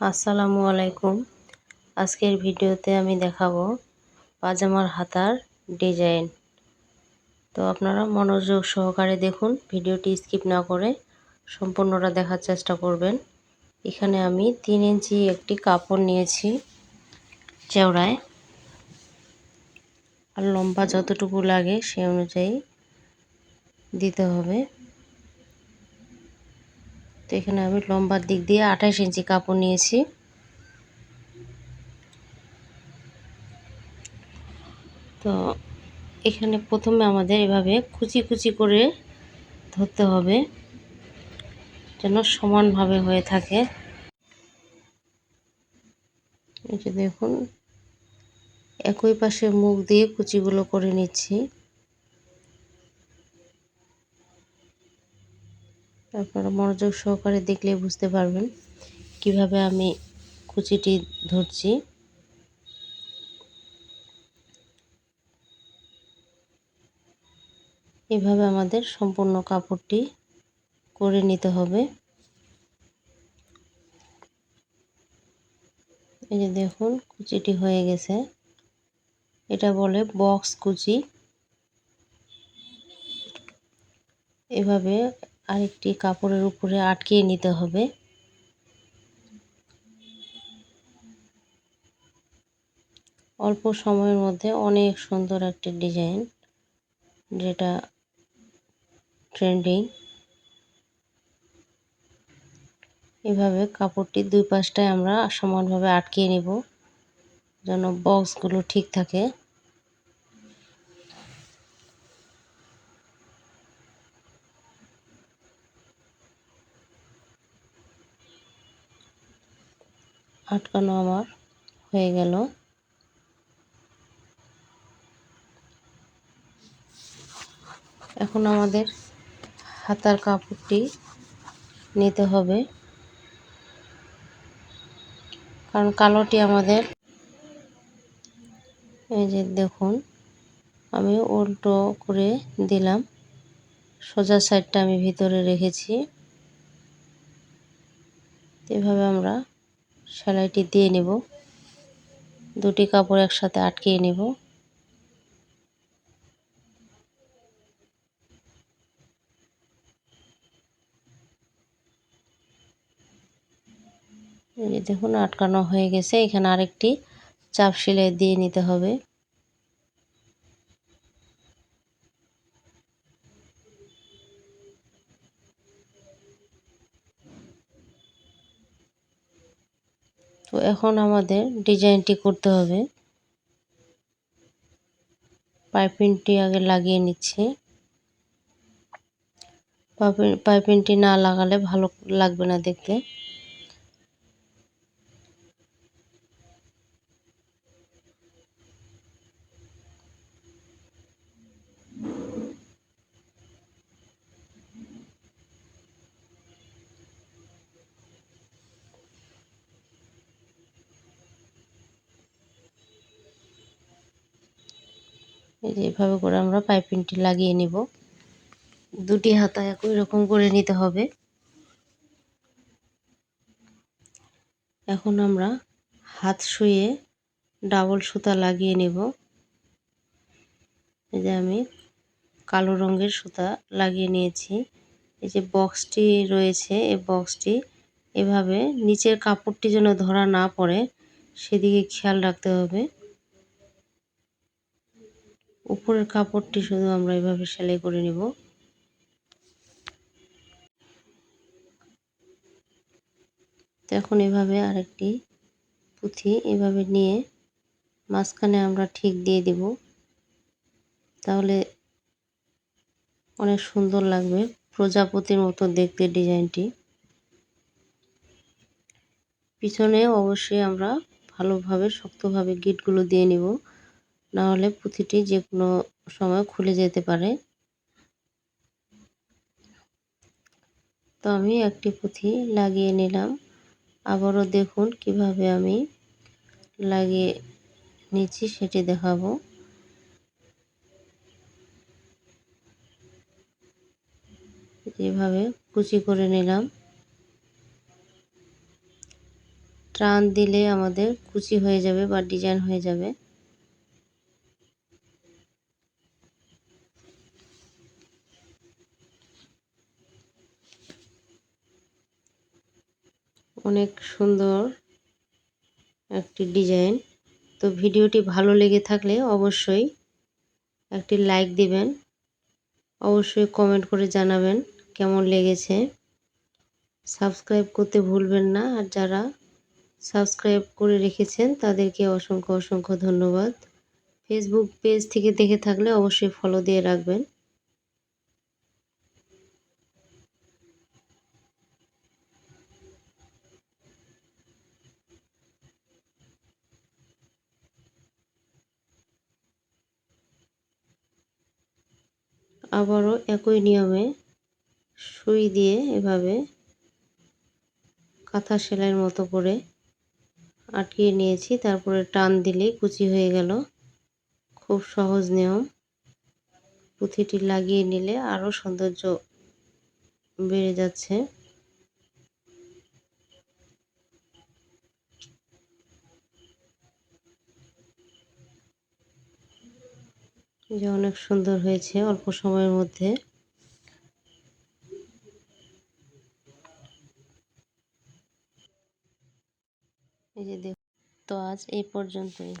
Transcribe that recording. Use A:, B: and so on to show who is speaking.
A: আসসালামু আলাইকুম। আজকের ভিডিওতে আমি দেখাবো পাজামার হাতার ডিজাইন। তো আপনারা মনোযোগ সহকারে দেখুন, ভিডিওটি স্কিপ না করে সম্পূর্ণটা দেখার চেষ্টা করবেন। এখানে আমি তিন ইঞ্চি একটি কাপড় নিয়েছি চেওড়ায়। আর লম্বা যতটুকু লাগে সে অনুযায়ী দিতে হবে। তো এখানে আমি লম্বার দিক দিয়ে আঠাশ ইঞ্চি কাপড় নিয়েছি। তো এখানে প্রথমে আমাদের এভাবে কুচি কুচি করে ধরতে হবে, যেন সমানভাবে হয়ে থাকে। এই যে দেখুন, একই পাশে মুখ দিয়ে কুচিগুলো করে নিচ্ছি। আপনারা মনোযোগ সহকারে দেখলে বুঝতে পারবেন কীভাবে আমি কুচিটি ধরছি। এভাবে আমাদের সম্পূর্ণ কাপড়টি করে নিতে হবে। এই যে দেখুন, কুচিটি হয়ে গেছে। এটা বলে বক্স কুচি। এভাবে আরেকটি কাপড়ের উপরে আটকিয়ে নিতে হবে। অল্প সময়ের মধ্যে অনেক সুন্দর একটি ডিজাইন যেটা ট্রেন্ডিং। এভাবে কাপড়টি দুই পাশটায় আমরা সমানভাবে আটকিয়ে নেব যেন বক্সগুলো ঠিক থাকে। আটকানো আমার হয়ে গেল। এখন আমাদের হাতার কাপড়টি নিতে হবে। কারণ কালোটি আমাদের এই যে দেখুন, আমি উল্টো করে দিলাম। সোজা সাইডটা আমি ভিতরে রেখেছি। এভাবে আমরা সেলাইটি দিয়ে নেব। দুটি কাপড় একসাথে আটকিয়ে নেব। দেখুন, আটকানো হয়ে গেছে। এখানে আরেকটি চাপ সেলাই দিয়ে নিতে হবে। তো এখন আমাদের ডিজাইনটি করতে হবে। পাইপিংটি আগে লাগিয়ে নিচ্ছি। পাইপিংটি না লাগালে ভালো লাগবে না দেখতে। এই যে এভাবে করে আমরা পাইপিংটি লাগিয়ে নিব। দুটি হাতা একই রকম করে নিতে হবে। এখন আমরা হাত শুয়ে ডাবল সুতা লাগিয়ে নেব। এই যে আমি কালো রঙের সুতা লাগিয়ে নিয়েছি। এই যে বক্সটি রয়েছে, এই বক্সটি এভাবে নিচের কাপড়টি যেন ধরা না পড়ে, সেদিকে খেয়াল রাখতে হবে। উপরের কাপড়টি শুধু আমরা এভাবে সেলাই করে নিব। এখন এভাবে আরেকটি পুঁথি এভাবে নিয়ে মাঝখানে আমরা ঠিক দিয়ে দিব। তাহলে অনেক সুন্দর লাগবে প্রজাপতির মতো দেখতে ডিজাইনটি। পিছনে অবশ্যই আমরা ভালোভাবে, শক্তভাবে গিটগুলো দিয়ে নিব। নাহলে পুঁথিটি যে কোনো সময় খুলে যেতে পারে। তো আমি একটি পুঁথি লাগিয়ে নিলাম। আবারও দেখুন কীভাবে আমি লাগিয়ে নিচ্ছি, সেটি দেখাবো। এভাবে কুচি করে নিলাম। টান দিলে আমাদের কুচি হয়ে যাবে বা ডিজাইন হয়ে যাবে। অনেক সুন্দর একটি ডিজাইন। তো ভিডিওটি ভালো লেগে থাকলে অবশ্যই একটি লাইক দিবেন। অবশ্যই কমেন্ট করে জানাবেন কেমন লেগেছে। সাবস্ক্রাইব করতে ভুলবেন না। আর যারা সাবস্ক্রাইব করে রেখেছেন তাদেরকে অসংখ্য অসংখ্য ধন্যবাদ। ফেসবুক পেজ থেকে দেখে থাকলে অবশ্যই ফলো দিয়ে রাখবেন। আবারও একই নিয়মে সুই দিয়ে এভাবে কাঁথা সেলাইয়ের মতো করে আটকিয়ে নিয়েছি। তারপরে টান দিলেই কুচি হয়ে গেল। খুব সহজ নিয়ম। পুঁথিটি লাগিয়ে নিলে আরও সৌন্দর্য বেড়ে যাচ্ছে। যে অনেক সুন্দর হয়েছে অল্প সময়ের মধ্যে। এই যে দেখ তো আজ এই পর্যন্তই।